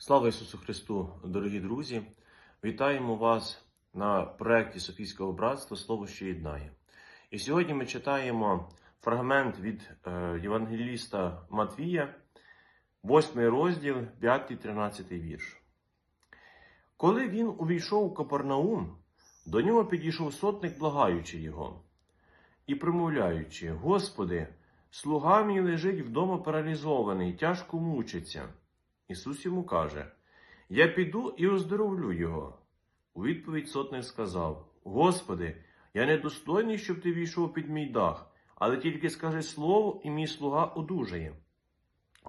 Слава Ісусу Христу, дорогі друзі! Вітаємо вас на проєкті Софійського братства Слово, що єднає. І сьогодні ми читаємо фрагмент від е, Євангеліста Матвія, 8 розділ, 5-13 вірш. Коли він увійшов у Капернаум, до нього підійшов сотник, благаючи його, і промовляючи: Господи, слуга мій лежить вдома паралізований, тяжко мучиться. Ісус йому каже: Я піду і оздоровлю його. У відповідь сотник сказав: Господи, я недостойний, щоб ти війшов під мій дах, але тільки скажи слово, і мій слуга одужає.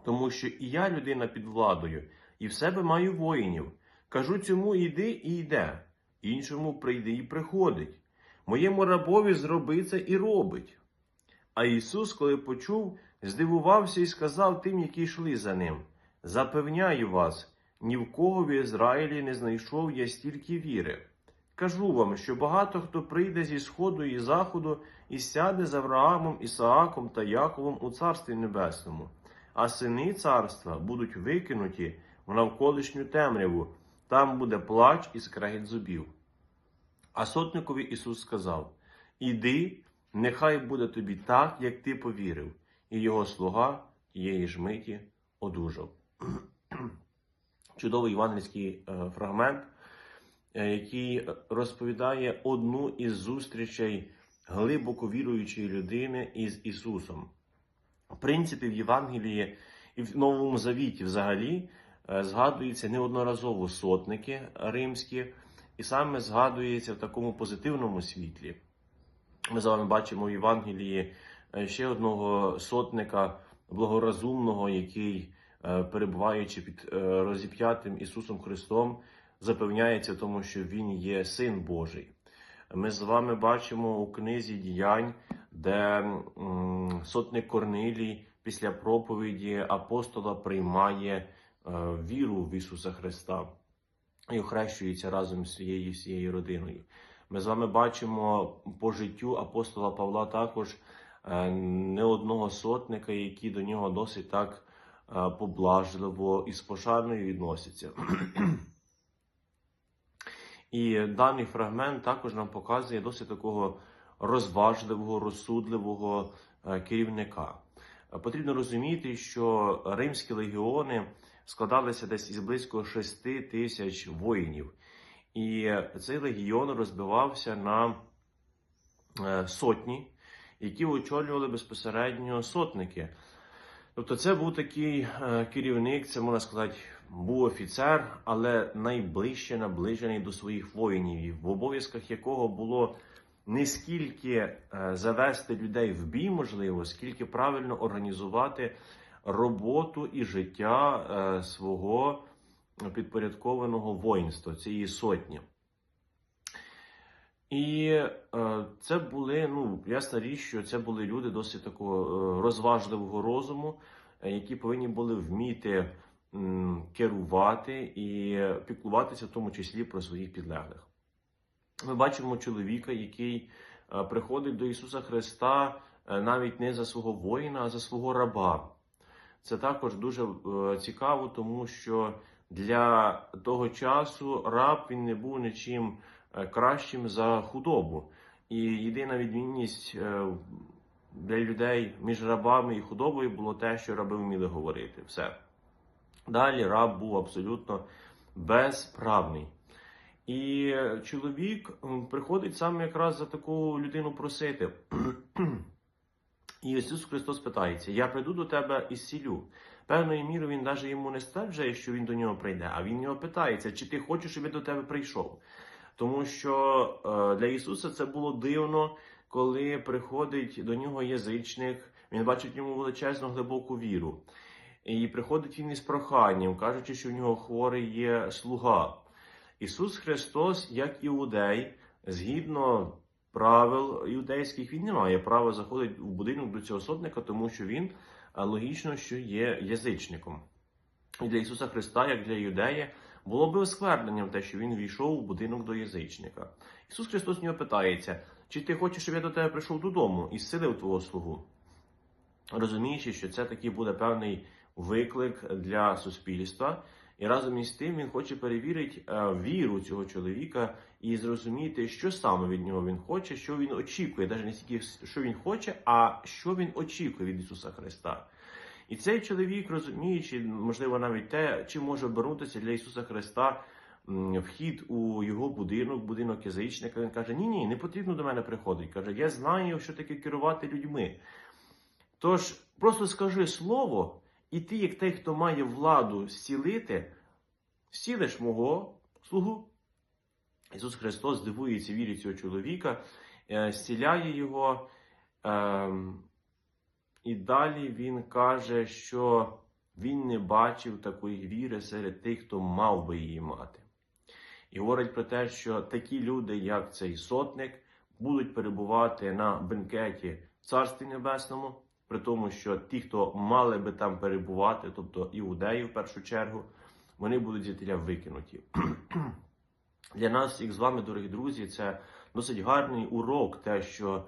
Тому що і я людина під владою, і в себе маю воїнів. Кажу цьому іди і йде, іншому прийди і приходить. Моєму рабові зроби це і робить. А Ісус, коли почув, здивувався і сказав тим, які йшли за ним: Запевняю вас, ні в кого в Ізраїлі не знайшов я стільки віри. Кажу вам, що багато хто прийде зі сходу і заходу і сяде з Авраамом, Ісааком та Яковом у Царстві Небесному, а сини царства будуть викинуті в навколишню темряву, там буде плач і скрегіт зубів. А сотникові Ісус сказав: Іди, нехай буде тобі так, як ти повірив, і його слуга тієї ж миті одужав. Чудовий євангельський е, фрагмент, е, який розповідає одну із зустрічей глибоко віруючої людини із Ісусом. В принципі, в Євангелії і в Новому Завіті взагалі е, згадуються неодноразово сотники римські, і саме згадується в такому позитивному світлі. Ми з вами бачимо в Євангелії ще одного сотника благорозумного, який, перебуваючи під е, розіп'ятим Ісусом Христом, запевняється тому, що Він є Син Божий. Ми з вами бачимо у книзі діянь, де сотник Корнилій після проповіді апостола приймає е, віру в Ісуса Христа і охрещується разом з своєю всією родиною. Ми з вами бачимо по життю апостола Павла також е, не одного сотника, які до нього досить так е, поблажливо і з пошаною відносяться. І даний фрагмент також нам показує досить такого розважливого, розсудливого е, керівника. Е, Потрібно розуміти, що римські легіони складалися десь із близько 6 тисяч воїнів. І цей легіон розбивався на е, сотні, які очолювали безпосередньо сотники. Тобто, це був такий е, керівник, це можна сказати, був офіцер, але найближче наближений до своїх воїнів, в обов'язках якого було не скільки е, завести людей в бій, можливо, скільки правильно організувати роботу і життя е, свого підпорядкованого воїнства, цієї сотні. І е, це були, ну, ясна річ, що це були люди досить такого е, розважливого розуму, е, які повинні були вміти м, керувати і піклуватися, в тому числі про своїх підлеглих. Ми бачимо чоловіка, який е, приходить до Ісуса Христа навіть не за свого воїна, а за свого раба. Це також дуже цікаво, тому що для того часу раб він не був нічим кращим за худобу. І єдина відмінність е, для людей між рабами і худобою було те, що раби вміли говорити. Все. Далі раб був абсолютно безправний. І чоловік приходить саме якраз за таку людину просити. І Ісус Христос питається: Я прийду до тебе і зцілю. Певною мірою він навіть йому не стверджує, що він до нього прийде, а він його питається, чи ти хочеш, щоб я до тебе прийшов. Тому що е, для Ісуса це було дивно, коли приходить до нього язичник, він бачить в ньому величезну глибоку віру. І приходить він із проханням, кажучи, що в нього хворий є слуга. Ісус Христос, як іудей, згідно правил іудейських, він не має права заходити в будинок до цього сотника, тому що він логічно, що є язичником. І для Ісуса Христа, як для юдея, було би оскверненням те, що він війшов у будинок до язичника. Ісус Христос в нього питається: чи ти хочеш, щоб я до тебе прийшов додому і зцілив твого слугу? Розуміючи, що це такий буде певний виклик для суспільства, І разом із тим він хоче перевірити е, віру цього чоловіка і зрозуміти, що саме від нього він хоче, що він очікує, навіть не стільки що він хоче, а що він очікує від Ісуса Христа. І цей чоловік, розуміючи, можливо, навіть те, чи може обернутися для Ісуса Христа вхід у його будинок, будинок язичника, він каже: Ні, ні, не потрібно до мене приходити. Каже, я знаю, що таке керувати людьми. Тож просто скажи слово, і ти, як той, хто має владу зцілити, зцілиш мого слугу. Ісус Христос дивується вірі цього чоловіка, е, зціляє його. І далі він каже, що він не бачив такої віри серед тих, хто мав би її мати. І говорить про те, що такі люди, як цей сотник, будуть перебувати на бенкеті в Царстві Небесному, при тому, що ті, хто мали би там перебувати, тобто іудеї в першу чергу, вони будуть звідтіля викинуті. Для нас, всіх з вами, дорогі друзі, це досить гарний урок, те, що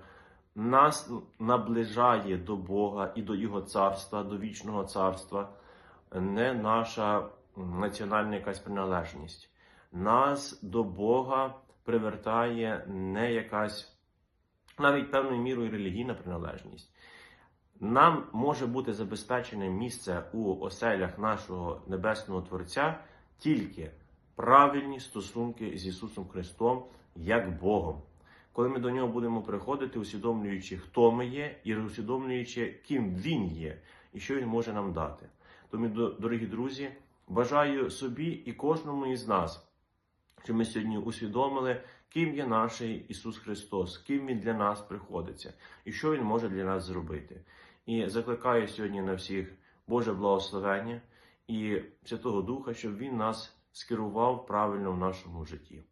нас наближає до Бога і до Його царства, до вічного царства, не наша національна якась приналежність. Нас до Бога привертає не якась навіть певною мірою релігійна приналежність. Нам може бути забезпечене місце у оселях нашого небесного Творця тільки правильні стосунки з Ісусом Христом як Богом. Коли ми до нього будемо приходити, усвідомлюючи, хто ми є, і усвідомлюючи, ким Він є і що Він може нам дати. Тому, дорогі друзі, бажаю собі і кожному із нас, що ми сьогодні усвідомили, ким є наш Ісус Христос, ким Він для нас приходиться і що Він може для нас зробити. І закликаю сьогодні на всіх Боже благословення і Святого Духа, щоб Він нас скерував правильно в нашому житті.